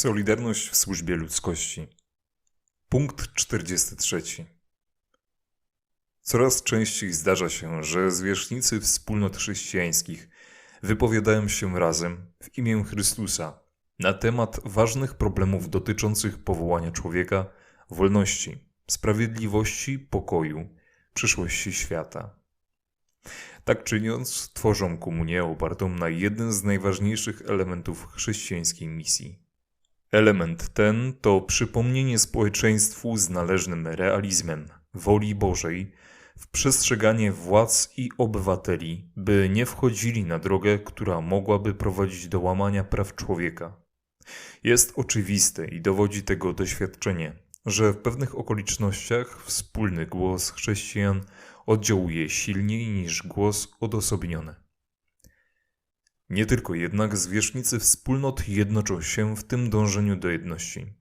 Solidarność w służbie ludzkości. Punkt 43. Coraz częściej zdarza się, że zwierzchnicy wspólnot chrześcijańskich wypowiadają się razem w imię Chrystusa na temat ważnych problemów dotyczących powołania człowieka, wolności, sprawiedliwości, pokoju, przyszłości świata. Tak czyniąc, tworzą komunię opartą na jednym z najważniejszych elementów chrześcijańskiej misji. Element ten to przypomnienie społeczeństwu z należnym realizmem woli Bożej w przestrzeganie władz i obywateli, by nie wchodzili na drogę, która mogłaby prowadzić do łamania praw człowieka. Jest oczywiste i dowodzi tego doświadczenie, że w pewnych okolicznościach wspólny głos chrześcijan oddziałuje silniej niż głos odosobniony. Nie tylko jednak zwierzchnicy wspólnot jednoczą się w tym dążeniu do jedności.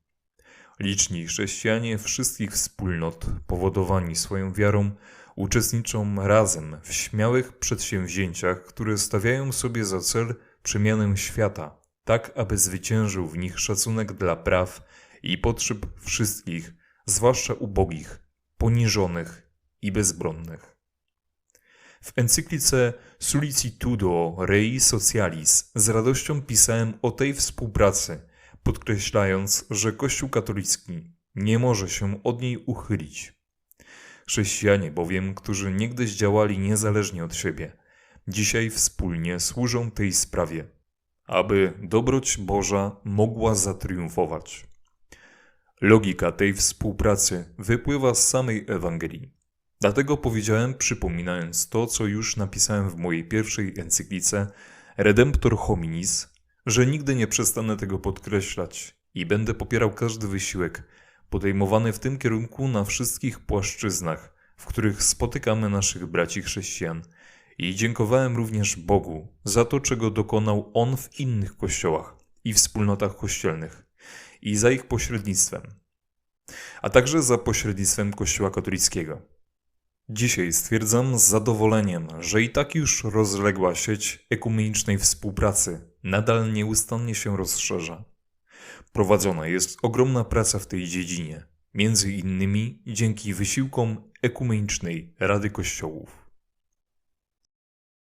Liczni chrześcijanie wszystkich wspólnot, powodowani swoją wiarą, uczestniczą razem w śmiałych przedsięwzięciach, które stawiają sobie za cel przemianę świata, tak aby zwyciężył w nich szacunek dla praw i potrzeb wszystkich, zwłaszcza ubogich, poniżonych i bezbronnych. W encyklice Solicitudo Rei Socialis z radością pisałem o tej współpracy, podkreślając, że Kościół katolicki nie może się od niej uchylić. Chrześcijanie bowiem, którzy niegdyś działali niezależnie od siebie, dzisiaj wspólnie służą tej sprawie, aby dobroć Boża mogła zatriumfować. Logika tej współpracy wypływa z samej Ewangelii. Dlatego powiedziałem, przypominając to, co już napisałem w mojej pierwszej encyklice Redemptor Hominis, że nigdy nie przestanę tego podkreślać i będę popierał każdy wysiłek podejmowany w tym kierunku na wszystkich płaszczyznach, w których spotykamy naszych braci chrześcijan. I dziękowałem również Bogu za to, czego dokonał On w innych kościołach i wspólnotach kościelnych i za ich pośrednictwem, a także za pośrednictwem Kościoła katolickiego. Dzisiaj stwierdzam z zadowoleniem, że i tak już rozległa sieć ekumenicznej współpracy nadal nieustannie się rozszerza. Prowadzona jest ogromna praca w tej dziedzinie, między innymi dzięki wysiłkom ekumenicznej Rady Kościołów.